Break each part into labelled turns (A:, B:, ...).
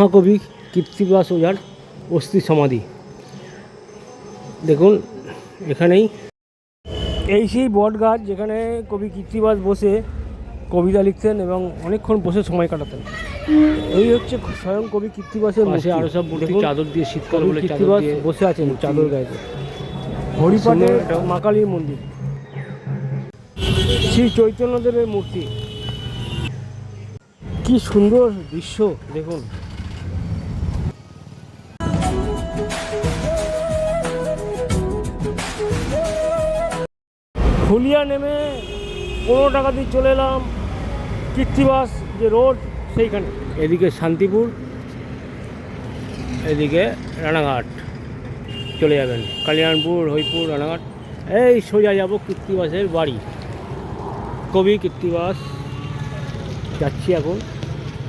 A: মহাকবি কীর্তিবাস ওঝার অস্থি সমাধি। দেখুন এখানেই এই সেই বট গাছ যেখানে কবি কীর্তিবাস বসে কবিতা লিখতেন এবং অনেকক্ষণ বসে সময় কাটাতেন। এই হচ্ছে স্বয়ং কবি কীর্তিবাসের
B: পাশে
A: মূর্তি।
B: আরও সব চাদর দিয়ে শীতকাল বলে
A: কীর্তিবাস বসে আছেন চাদর গায়ে হরিপাটের মা কালীর মন্দির। শ্রী চৈতন্যদেবের মূর্তি। কি সুন্দর দৃশ্য দেখুন। ফুলিয়া নেমে পনেরো টাকা দিয়ে চলে এলাম কীর্তিবাস যে রোড সেইখানে। এদিকে শান্তিপুর এদিকে রানাঘাট চলে যাবেন। কালিয়ানপুর হরিপুর রানাঘাট। এই সোজা যাব কীর্তিবাসের বাড়ি। কবি কীর্তিবাস যাচ্ছি এখন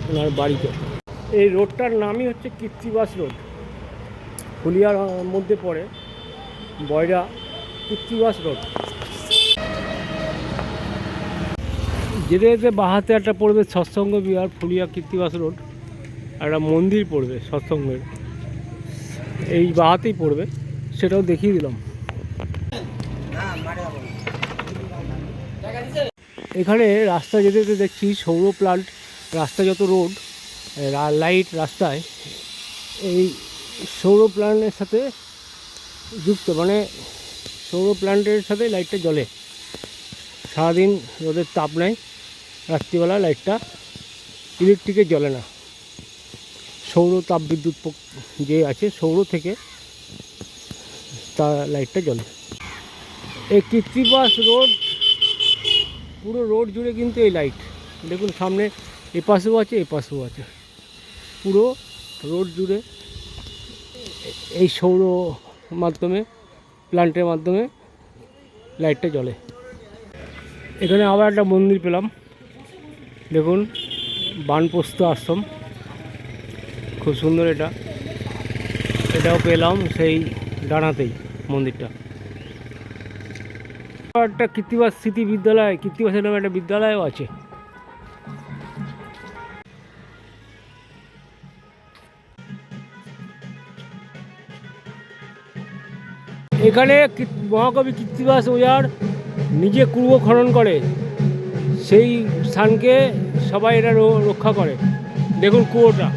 A: ওনার বাড়িতে। এই রোডটার নামই হচ্ছে কীর্তিবাস রোড। ফুলিয়ার আহ, মধ্যে পড়ে বয়রা কীর্তিবাস রোড। যেতে যেতে বাহাতে একটা পড়বে সৎসঙ্গ বিহার ফুলিয়া কীর্তিবাস রোড, একটা মন্দির পড়বে সৎসঙ্গের। এই বাহাতেই পড়বে, সেটাও দেখিয়ে দিলাম। এখানে রাস্তা যেতে যেতে দেখছি সৌর প্লান্ট, রাস্তা যত রোড লাইট রাস্তায়, এই সৌর প্ল্যান্টের সাথে যুক্ত মানে সৌর প্ল্যান্টের সাথে লাইটটা জ্বলে। সারাদিন রোদের তাপ নেয়। রাত্রিবেলা লাইটটা ইলেকট্রিকে জ্বলে না। সৌর তাপ বিদ্যুৎ যে আছে, সৌর থেকে তা লাইটটা জ্বলে। এই কৃত্রিবাস রোড, পুরো রোড জুড়ে কিন্তু এই লাইট। দেখুন, সামনে এ পাশেও আছে, এ পাশেও আছে। পুরো রোড জুড়ে এই সৌর মাধ্যমে প্ল্যান্টের মাধ্যমে লাইটটা জ্বলে। এখানে আবার একটা মন্দির পেলাম। দেখুন বানপ্রস্থ আশ্রম। খুব সুন্দর এটা। এটাও পেলাম সেই ডানাতেই, মন্দিরটা। একটা কৃত্তিবাস স্মৃতি বিদ্যালয় কৃত্তিবাসের নামে একটা বিদ্যালয়ও আছে। এখানে মহাকবি কৃত্তিবাস ওঝার নিজে কুর্ব খনন করে। সেই স্থানকে সবাই এটা রক্ষা করে। দেখুন কুয়োটা।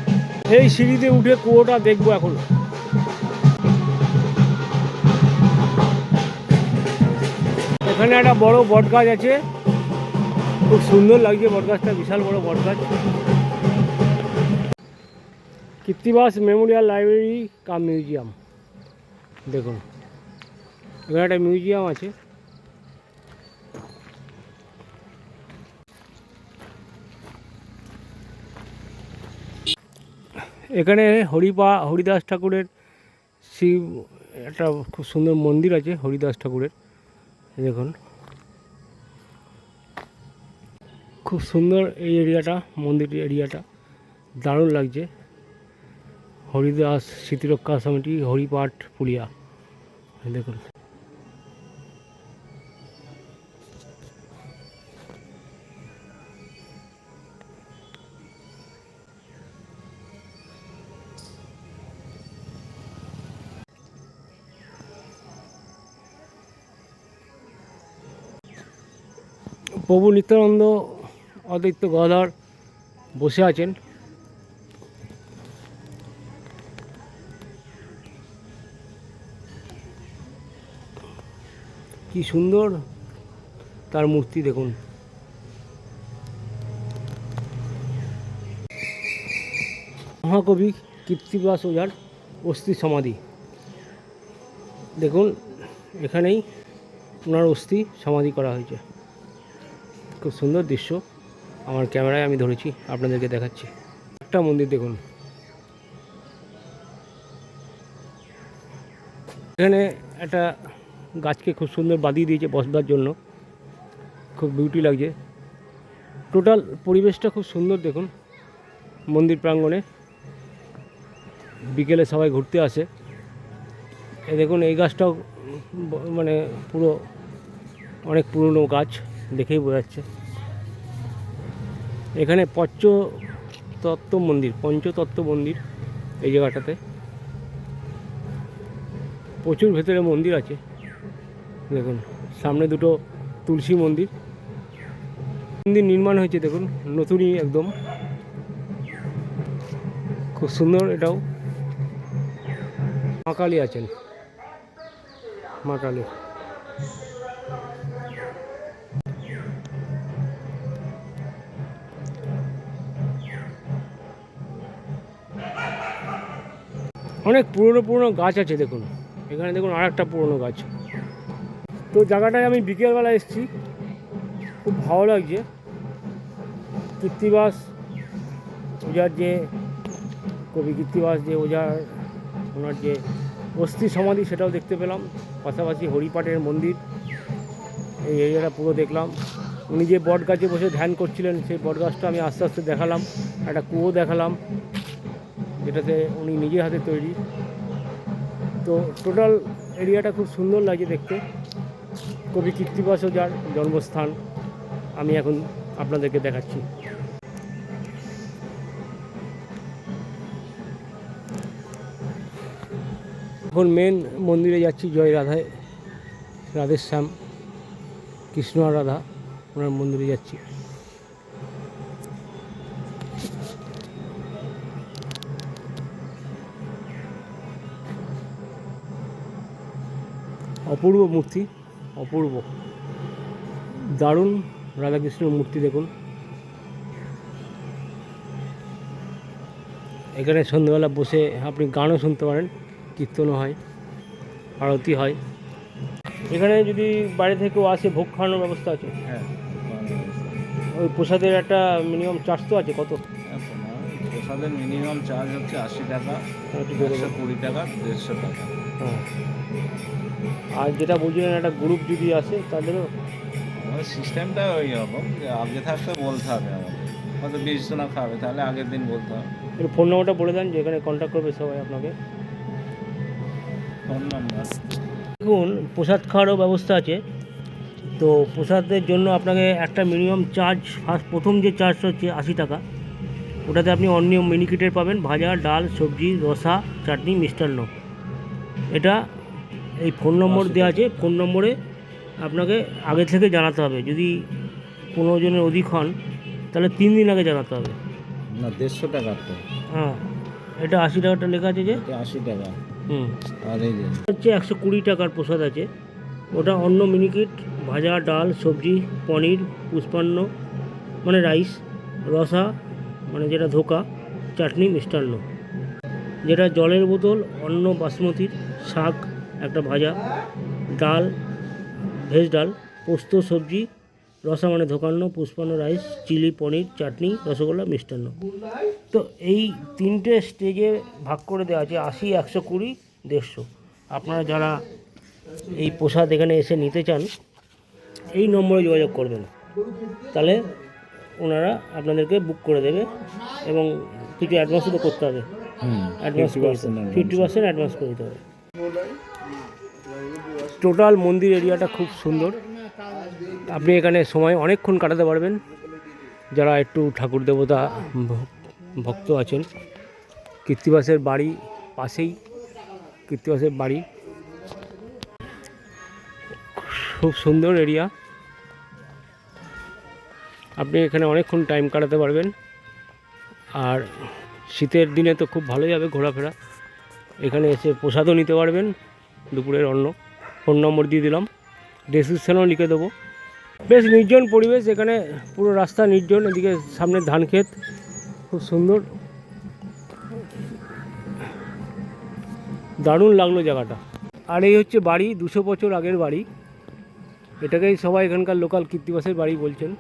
A: এই সিঁড়িতে উঠে কুয়োটা দেখব এখন। এখানে একটা বড় বট গাছ আছে। খুব সুন্দর লাগছে বট গাছটা বিশাল বড় বট গাছ Krittibas memorial library cum museum. দেখুন। এখানে একটা মিউজিয়াম আছে। এখানে হরিপা, হরিদাস ঠাকুরের শিব, একটা খুব সুন্দর মন্দির আছে হরিদাস ঠাকুরের। দেখুন। খুব সুন্দর এই এরিয়াটা, মন্দির এরিয়াটা। দারুণ লাগছে। হরিদাস স্মৃতিরক্ষা সমিতি, হরিপাঠ পুলিয়া। দেখুন। প্রভু নিত্যানন্দ অদ্বৈত গদাধর বসে আছেন। কি সুন্দর তার মূর্তি দেখুন। মহাকবি কীর্তিবাস ওঝার অস্থি সমাধি। দেখুন, এখানেই ওনার অস্থি সমাধি করা হয়েছে। খুব সুন্দর দৃশ্য। আমার ক্যামেরায় আমি ধরেছি, আপনাদেরকে দেখাচ্ছি। একটা মন্দির দেখুন। এখানে একটা গাছকে খুব সুন্দর বাঁধিয়ে দিয়েছে বসবার জন্য। খুব বিউটি লাগছে। টোটাল পরিবেশটা খুব সুন্দর দেখুন। মন্দির প্রাঙ্গণে বিকেলে সবাই ঘুরতে আসে। এই দেখুন, এই গাছটাও মানে পুরো অনেক পুরনো গাছ। দেখেই বোঝা যাচ্ছে। এখানে পঞ্চতত্ত্ব মন্দির পঞ্চতত্ত্ব মন্দির এই জায়গাটাতে। প্রচুর ভেতরে মন্দির আছে। দেখুন, সামনে দুটো তুলসী মন্দির। মন্দির নির্মাণ হয়েছে, দেখুন, নতুনই একদম। খুব সুন্দর এটাও। মা কালী আছেন। মা কালী। অনেক পুরনো পুরনো গাছ আছে দেখুন। এখানে দেখুন আর একটা পুরনো গাছ। তো জায়গাটায় আমি বিকেলবেলা এসেছি। খুব ভালো লাগছে। কীর্তিবাস ওজার যে কবি কীর্তিবাস যে ওজার ওনার যে অস্থি সমাধি সেটাও দেখতে পেলাম। পাশাপাশি হরিপাটের মন্দির, এই এরিয়াটা পুরো দেখলাম। উনি যে বট গাছে বসে ধ্যান করছিলেন, সেই বট গাছটা আমি আস্তে আস্তে দেখালাম। একটা কুয়ো দেখালাম। যেটাতে উনি নিজের হাতে তৈরি। তো টোটাল এরিয়াটা খুব সুন্দর লাগে দেখতে। কবি কীর্তিবাসও যার জন্মস্থান, আমি এখন আপনাদেরকে দেখাচ্ছি। এখন মেন মন্দিরে যাচ্ছি, জয় রাধায়। রাধেশ্যাম, কৃষ্ণ রাধা, ওনার মন্দিরে যাচ্ছি। অপূর্ব মূর্তি অপূর্ব। দারুণ রাধাকৃষ্ণের মূর্তি দেখুন। এখানে সন্ধ্যেবেলা বসে আপনি গানও শুনতে পারেন কীর্তনও হয় আরতি হয়। এখানে যদি বাইরে থেকেও আসে ভোগ খাওয়ানোর ব্যবস্থা আছে?
B: হ্যাঁ
A: ওই প্রসাদের একটা মিনিমাম চার্জ তো আছে কত?
B: প্রসাদের মিনিমাম চার্জ হচ্ছে আশি টাকা একশো কুড়ি টাকা দেড়শো টাকা।
A: হ্যাঁ। আর যেটা বলছিলেন একটা গ্রুপ যদি আসে তাদেরও
B: আমাদের সিস্টেমটা ওই রকম যে আগে থাকতে বলতে হবে আমাদের। হয়তো বিশ জনা খাবে তাহলে আগের দিন বলতে হবে।
A: একটু ফোন নম্বরটা বলে দেন যেখানে কন্ট্যাক্ট করবে সবাই আপনাকে।
B: ফোন নাম্বার
A: দেখুন প্রসাদ খাওয়ারও ব্যবস্থা আছে। তো প্রসাদের জন্য আপনাকে একটা মিনিমাম চার্জ ফার্স্ট প্রথম যে চার্জটা হচ্ছে আশি টাকা। ওটাতে আপনি অন্য মিনিকিটের পাবেন। ভাজা ডাল সবজি রসা চাটনি মিষ্টান্ন। এটা এই ফোন নম্বর দেওয়া আছে। ফোন নম্বরে আপনাকে আগে থেকে জানাতে হবে। যদি পনেরো জনের অধিক হন তাহলে তিন দিন আগে জানাতে হবে।
B: না দেড়শো টাকা তো।
A: হ্যাঁ এটা আশি টাকাটা লেখা আছে যে?
B: আশি টাকা।
A: হুম।
B: আর এই যে
A: হচ্ছে একশো কুড়ি টাকার প্রসাদ আছে। ওটা অন্য মিনিকিট ভাজা ডাল সবজি পনির পুষ্পান্ন মানে রাইস রসা মানে যেটা ধোকা, চাটনি মিষ্টান্ন যেটা জলের বোতল, অন্ন, বাসমতির শাক, একটা ভাজা, ডাল, ভেজ ডাল, পোস্ত, সবজি রসা মানে ধোকান্ন, পুষ্পান্ন rice, chilli, paneer, chutney, rasgulla, মিষ্টান্ন। তো এই তিনটে স্টেজে ভাগ করে দেওয়া আছে আশি, একশো, কুড়ি, দেড়শো। আপনারা যারা এই প্রসাদ এখানে এসে নিতে চান, এই নম্বরে যোগাযোগ করবেন। তাহলে ওনারা আপনাদেরকে বুক করে দেবে এবং কিছু অ্যাডভান্সও তো করতে হবে। অ্যাডভান্স ফিফটি পার্সেন্ট অ্যাডভান্স করে দিতে হবে। টোটাল মন্দির এরিয়াটা খুব সুন্দর। আপনি এখানে সময় অনেকক্ষণ কাটাতে পারবেন। যারা একটু ঠাকুর দেবতা ভক্ত আছেন কীর্তিবাসের বাড়ি পাশেই কীর্তিবাসের বাড়ি। খুব সুন্দর এরিয়া আপনি এখানে অনেকক্ষণ টাইম কাটাতে পারবেন। আর শীতের দিনে তো খুব ভালো যাবে ঘোরাফেরা। এখানে এসে প্রসাদও নিতে পারবেন, দুপুরের অন্ন। ফোন নম্বর দিয়ে দিলাম। ডেসক্রিপশানেও লিখে দেবো। বেশ নির্জন পরিবেশ, এখানে পুরো রাস্তা নির্জন, এদিকে সামনে ধান ক্ষেত, খুব সুন্দর। দারুণ লাগল জায়গাটা। আর এই হচ্ছে বাড়ি, দুশো বছর আগের বাড়ি। এটাকেই সবাই এখানকার লোকাল কীর্তিবাসের বাড়ি বলছেন।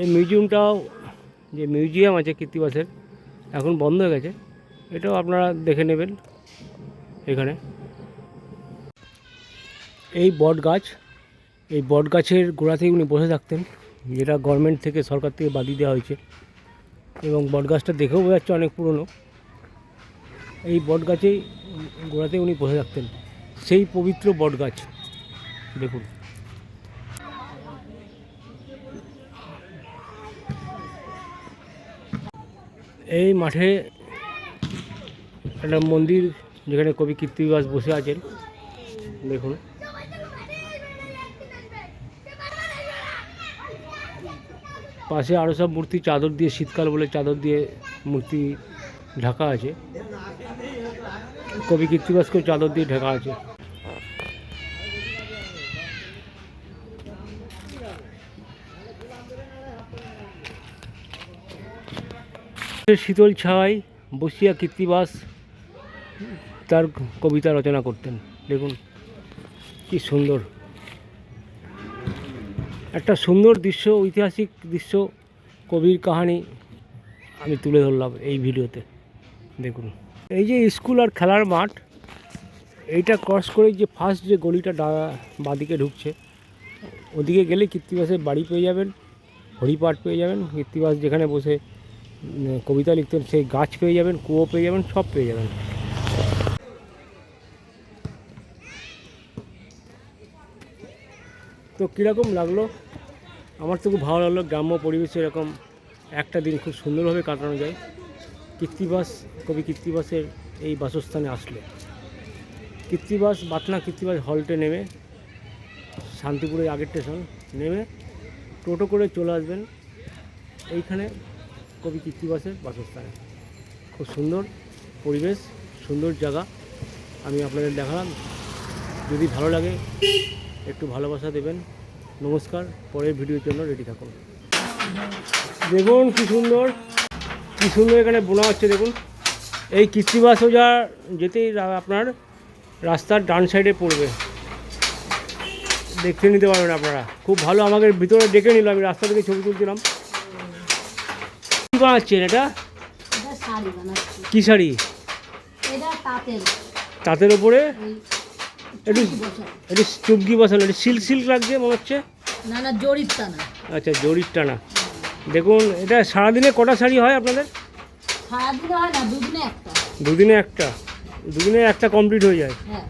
A: এই মিউজিয়ামটাও, যে মিউজিয়াম আছে কীর্তিবাসের এখন বন্ধ হয়ে গেছে। এটাও আপনারা দেখে নেবেন এখানে। এই বট গাছ, এই বট গাছের গোড়াতেই উনি বসে থাকতেন, যেটা গভর্নমেন্ট থেকে সরকার থেকে বাদিয়ে দেওয়া হয়েছে। এবং বট গাছটা দেখেও বোঝা যাচ্ছে অনেক পুরনো। এই বট গাছেই গোড়াতে উনি বসে থাকতেন। সেই পবিত্র বট গাছ, দেখুন। এই মাঠে একটা মন্দির যেখানে কবি কীর্তিবাস বসে আছেন। দেখুন। পাশে আরও সব মূর্তি, চাদর দিয়ে শীতকাল বলে চাদর দিয়ে মূর্তি ঢাকা আছে। কবি কীর্তিবাসকেও চাদর দিয়ে ঢাকা আছে। শীতল ছায় বসিয়া কীর্তিবাস তার কবিতা রচনা করতেন। দেখুন, কি সুন্দর। একটা সুন্দর দৃশ্য, ঐতিহাসিক দৃশ্য, কবির কাহানি আমি তুলে ধরলাম এই ভিডিওতে। দেখুন, এই যে স্কুল আর খেলার মাঠ, এইটা ক্রস করে যে ফার্স্ট যে গলিটা বাঁদিকে ঢুকছে, ওদিকে গেলে কীর্তিবাসের বাড়ি পেয়ে যাবেন, হরিপাঠ পেয়ে যাবেন, কীর্তিবাস যেখানে বসে কবিতা লিখতেন সেই গাছ পেয়ে যাবেন, কুয়ো পেয়ে যাবেন, সব পেয়ে যাবেন। তো কীরকম লাগল? আমার তো খুব ভালো লাগল, গ্রাম্য পরিবেশে এরকম একটা দিন খুব সুন্দরভাবে কাটানো যায়। কীর্তিবাস, কবি কীর্তিবাসের এই বাসস্থানে আসলে। কীর্তিবাস বাতনা কীর্তিবাস হল্টে নেমে, শান্তিপুরের আগের স্টেশন নেমে টোটো করে চলে আসবেন। এইখানে কবি কীর্তিবাসের বাসস্থানে। খুব সুন্দর পরিবেশ, সুন্দর জায়গা। আমি আপনাদের দেখালাম। যদি ভালো লাগে, একটু ভালোবাসা দেবেন। নমস্কার, পরের ভিডিওর জন্য রেডি থাকুন। দেখুন কী সুন্দর কী সুন্দর এখানে বোনা হচ্ছে, দেখুন। এই কৃত্রিবাস সোজা যেতেই আপনার রাস্তার ডান সাইডে পড়বে। দেখতে নিতে পারবেন আপনারা। খুব ভালো আমাকে ভিতরে ডেকে নিল, আমি রাস্তা থেকে ছবি তুলছিলাম। কী বানাচ্ছেন এটা? কী শাড়ি?
C: তাঁতের।
A: ওপরে? একটু। একটু চুমকি বসানো একটু সিল্ক সিল্ক লাগছে মনে হচ্ছে?
C: না না জরির টানা।
A: আচ্ছা জরির টানা। দেখুন এটা সারাদিনে কটা শাড়ি হয় আপনাদের?
C: সারাদিনে হয় না দুদিনে একটা।
A: দুদিনে একটা। দুদিনে একটা কমপ্লিট হয়ে যায়।
C: হ্যাঁ।